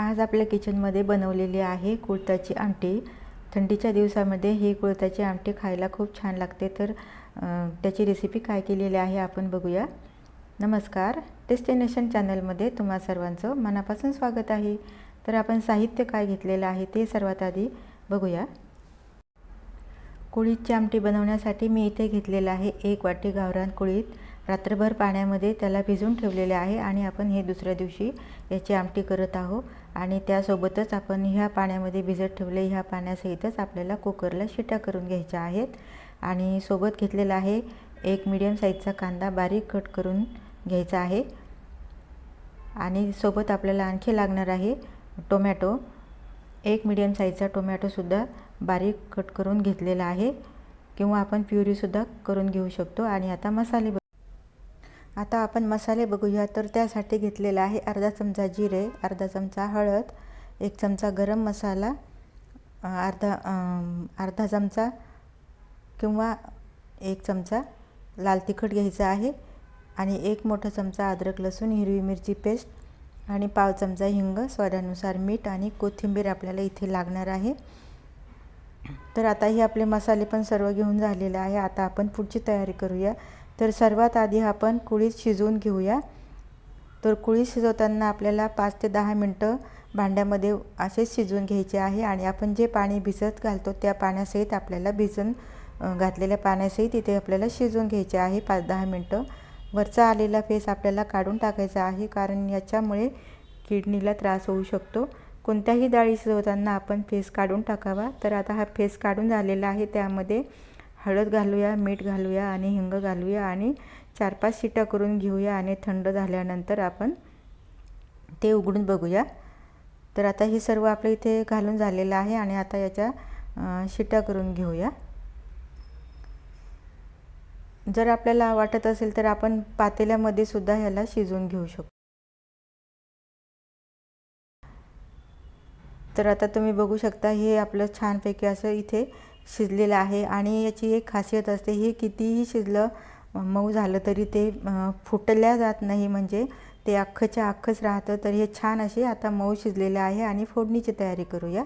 आज आपल्या किचनमध्ये बनवलेली आहे कुळथाची आमटी. थंडीच्या दिवसामध्ये ही कुळथाची आमटी खायला खूप छान लागते. तर त्याची रेसिपी काय केलेली आहे आपण बघूया. नमस्कार. डेस्टिनेशन चॅनलमध्ये तुम्हा सर्वांचं मनापासून स्वागत आहे. तर आपण साहित्य काय घेतलेलं आहे ते सर्वात आधी बघूया. कुळीदची आमटी बनवण्यासाठी मी इथे घेतलेलं आहे एक वाटी गावरान कुळीत. रात्रभर पाण्यामध्ये त्याला भिजवून ठेवलेले आहे आणि आपण हे दुसऱ्या दिवशी याची आमटी करत आहोत. आणि त्यासोबतच आपण ह्या पाण्यामध्ये भिजत ठेवले ह्या पाण्यासहितच आपल्याला कुकरला शिट्या करून घ्यायच्या आहेत. आणि सोबत घेतलेला आहे एक मीडियम साईजचा कांदा बारीक कट करून घ्यायचा आहे. आणि सोबत आपल्याला आणखी लागणार आहे टोमॅटो. एक मीडियम साईजचा टोमॅटोसुद्धा बारीक कट करून घेतलेला आहे. किंवा आपण प्युरीसुद्धा करून घेऊ शकतो. आणि आता मसाले आता आपण मसाले बघूया. तर त्यासाठी घेतलेला आहे अर्धा चमचा जिरे अर्धा चमचा हळद एक चमचा गरम मसाला अर्धा अर्धा चमचा किंवा एक चमचा लाल तिखट घ्यायचा आहे आणि एक मोठा चमचा अद्रक लसूण हिरवी मिरची पेस्ट आणि पाव चमचा हिंग. स्वादानुसार मीठ आणि कोथिंबीर आपल्याला इथे लागणार आहे. तर आता हे आपले मसाले पण सर्व घेऊन झालेले आहे. आता आपण पुढची तयारी करूया. तर सर्वात आधी आपण कुळीत शिजवून घेऊया. तर कुळीत शिजवताना आपल्याला पाच ते दहा मिनटं भांड्यामध्ये असेच शिजवून घ्यायचे आहे आणि आपण जे पाणी भिजत घालतो त्या पाण्यासहित आपल्याला भिजून घातलेल्या पाण्यासहित इथे आपल्याला शिजवून घ्यायचे आहे पाच दहा मिनटं. वरचा आलेला फेस आपल्याला काढून टाकायचा आहे कारण याच्यामुळे किडनीला त्रास होऊ शकतो. कोणत्याही डाळी शिजवताना आपण फेस काढून टाकावा. तर आता हा फेस काढून झालेला आहे त्यामध्ये हळद घालूया मीठ घालूया आणि हिंग घालूया आणि चार पाच शिट्या करून घेऊया आणि थंड झाल्यानंतर आपण ते उघडून बघूया. तर आता हे सर्व आपलं इथे घालून झालेलं आहे आणि आता याच्या शिट्या करून घेऊया. जर आपल्याला वाटत असेल तर आपण पातेल्यामध्ये सुद्धा ह्याला शिजवून घेऊ शकतो. तर आता तुम्ही बघू शकता हे आपलं छानपैकी असं इथे शिजलेलं आहे आणि याची एक खासियत असते हे कितीही शिजलं मऊ झालं तरी ते फुटल्या जात नाही. म्हणजे ते अख्खच्या अख्खच राहतं. तर हे छान असे आता मऊ शिजलेले आहे आणि फोडणीची तयारी करूया.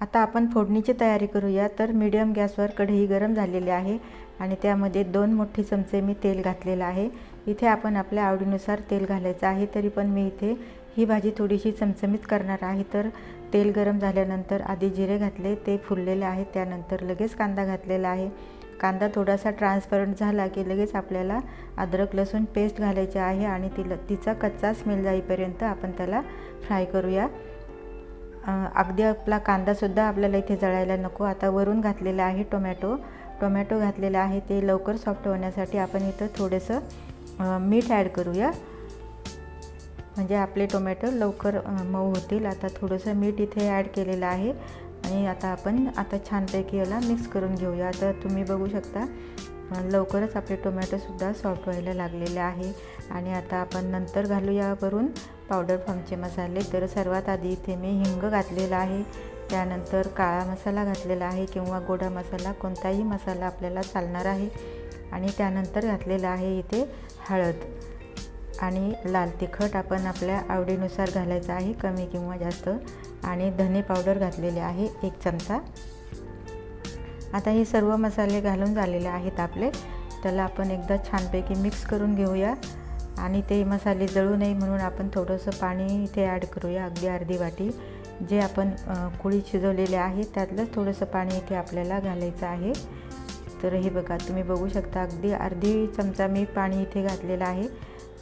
आता आपण फोडणीची तयारी करूया. तर मीडियम गॅसवर कढई गरम झालेली आहे आणि त्यामध्ये दोन मोठे चमचे मी तेल घातलेलं आहे. इथे आपण आपल्या आवडीनुसार तेल घालायचं आहे तरी पण मी इथे ही भाजी थोडीशी चमचमीत करणार आहे. तर तेल गरम झाल्यानंतर आधी जिरे घातले ते फुललेले आहे त्यानंतर लगेच कांदा घातलेला आहे. कांदा थोडासा ट्रान्सपरंट झाला की लगेच आपल्याला अद्रक लसूण पेस्ट घालायची आहे आणि तिला तिचा कच्चा स्मेल जाईपर्यंत आपण त्याला फ्राय करूया. अगदी आपला कांदासुद्धा आपल्याला इथे जळायला नको. आता वरून घातलेला आहे टोमॅटो. टोमॅटो घातलेला आहे. ते लवकर सॉफ्ट होण्यासाठी आपण इथं थोडंसं मीठ ॲड करूया. म्हणजे आपले टोमॅटो लवकर मऊ होतील. आता थोडंसं मीठ इथे ॲड केलेलं आहे. आणि आता आपण आता छानपैकी याला मिक्स करून घेऊया. आता तुम्ही बघू शकता लवकरच आपले टोमॅटोसुद्धा सॉफ्ट व्हायला लागलेले आहे. आणि आता आपण नंतर घालूया वरून पावडर फॉर्मचे मसाले. तर सर्वात आधी इथे मी हिंग घातलेला आहे. त्यानंतर काळा मसाला घातलेला आहे किंवा गोडा मसाला. कोणताही मसाला आपल्याला चालणार आहे. आणि त्यानंतर घातलेला आहे इथे हळद. आणि लाल तिखट आपण आपल्या आवडीनुसार घालायचं आहे कमी किंवा जास्त. आणि धने पावडर घातलेले आहे एक चमचा. आता हे सर्व मसाले घालून झालेले आहेत आपले. त्याला आपण एकदा छानपैकी मिक्स करून घेऊया. आणि ते मसाले जळू नये म्हणून आपण थोडंसं पाणी इथे ॲड करूया अगदी अर्धी वाटी. जे आपण कुळी शिजवलेले आहे त्यातलंच थोडंसं पाणी इथे आपल्याला घालायचं आहे. तर हे बघा तुम्ही बघू शकता अगदी अर्धी चमचा मी पाणी इथे घातलेलं आहे.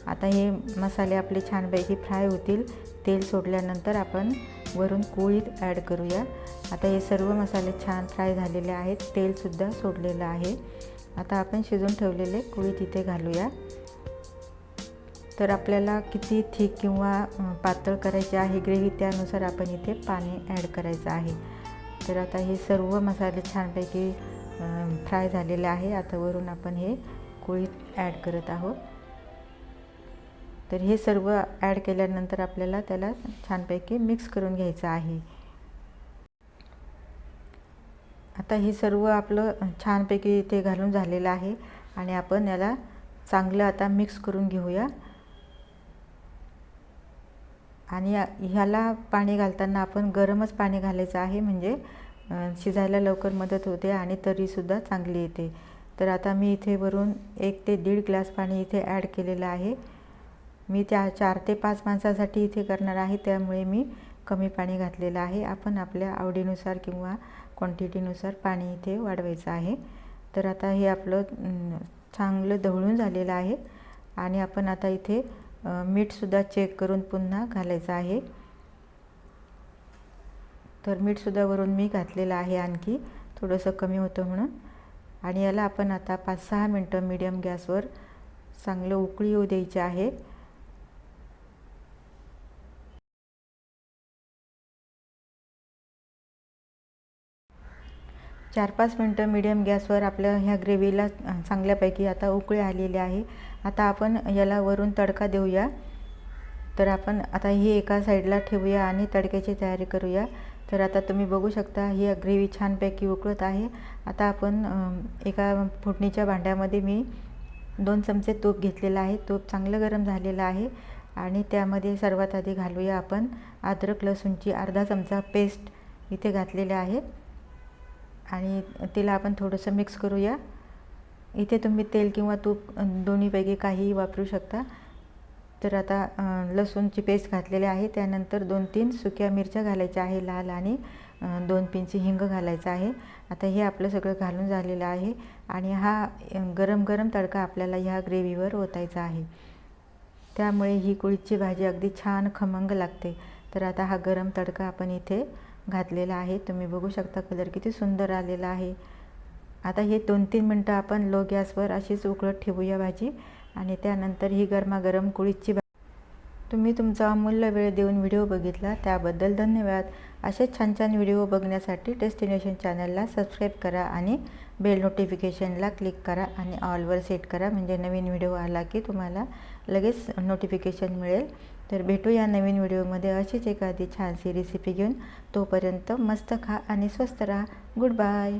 आता हे मसाले आपले छानपैकी फ्राय होतील. तेल सोडल्यानंतर आपण वरून कुळीत ॲड करूया. आता हे सर्व मसाले छान फ्राय झालेले आहेत. तेलसुद्धा सोडलेलं आहे. आता आपण शिजून ठेवलेले कुळीत इथे घालूया. तर आपल्याला किती थिक किंवा पातळ करायचे आहे ग्रेव्ही त्यानुसार आपण इथे पाणी ॲड करायचं आहे. तर आता हे सर्व मसाले छानपैकी फ्राय झालेले आहे. आता वरून आपण हे कुळीत ॲड करत आहोत. तर हे सर्व ॲड केल्यानंतर आपल्याला त्याला छानपैकी मिक्स करून घ्यायचं आहे. आता हे सर्व आपलं छानपैकी इथे घालून झालेलं आहे आणि आपण याला चांगलं आता मिक्स करून घेऊया. आणि ह्याला पाणी घालताना आपण गरमच पाणी घालायचं आहे म्हणजे शिजायला लवकर मदत होते आणि तरीसुद्धा चांगली येते. तर आता मी इथे वरून एक ते दीड ग्लास पाणी इथे ॲड केलेलं आहे. मी त्या चार ते पाच माणसासाठी इथे करणार आहे त्यामुळे मी कमी पाणी घातलेलं आहे. आपण आपल्या आवडीनुसार किंवा क्वांटिटीनुसार पाणी इथे वाढवायचं आहे. तर आता हे आपलं चांगलं ढवळून झालेलं आहे आणि आपण आता इथे मीठसुद्धा चेक करून पुन्हा घालायचं आहे. तर मीठसुद्धा वरून मी घातलेलं आहे आणखी थोडंसं कमी होतं म्हणून. आणि याला आपण आता पाच सहा मिनटं मीडियम गॅसवर चांगलं उकळी येऊ द्यायची आहे. चार पाच मिनटं मिडियम गॅसवर आपल्या ह्या ग्रेव्हीला चांगल्यापैकी आता उकळी आलेली आहे. आता आपण याला वरून तडका देऊया. तर आपण आता ही एका साईडला ठेवूया आणि तडक्याची तयारी करूया. तर आता तुम्ही बघू शकता ही ग्रेव्ही छानपैकी उकळत आहे. आता आपण एका फोडणीच्या भांड्यामध्ये मी दोन चमचे तूप घेतलेलं आहे. तूप चांगलं गरम झालेलं आहे. आणि त्यामध्ये सर्वात आधी घालूया आपण अद्रक लसूणची अर्धा चमचा पेस्ट इथे घातलेली आहे. आणि तिला आपण थोडंसं मिक्स करूया. इथे तुम्ही तेल किंवा तूप दोन्हीपैकी काहीही वापरू शकता. तर आता लसूणची पेस्ट घातलेली आहे. त्यानंतर दोन तीन सुक्या मिरच्या घालायच्या आहे लाल आणि दोन पिंची हिंग घालायचं आहे. आता हे आपलं सगळं घालून झालेलं आहे. आणि हा गरम गरम तडका आपल्याला ह्या ग्रेव्हीवर ओतायचा आहे. त्यामुळे ही कुळीची भाजी अगदी छान खमंग लागते. तर आता हा गरम तडका आपण इथे घातलेला आहे. तुम्ही बघू शकता कलर किती सुंदर आलेला आहे. आता हे दोन तीन मिनटं आपण लो गॅसवर अशीच उकळत ठेवूया भाजी. आणि त्यानंतर ही गरमागरम कुळीची भाजी. तुम्ही तुमचा अमूल्य वेळ देऊन व्हिडिओ बघितला त्याबद्दल धन्यवाद. असेच छान छान व्हिडिओ बघण्यासाठी डेस्टिनेशन चॅनलला सबस्क्राईब करा आणि बेल नोटिफिकेशनला क्लिक करा आणि ऑलवर सेट करा. म्हणजे नवीन व्हिडिओ आला की तुम्हाला लगेच नोटिफिकेशन मिळेल. तर भेटू या नवीन व्हिडिओमध्ये अशीच एखादी छानशी रेसिपी घेऊन. तोपर्यंत मस्त खा आणि स्वस्त राहा. Good bye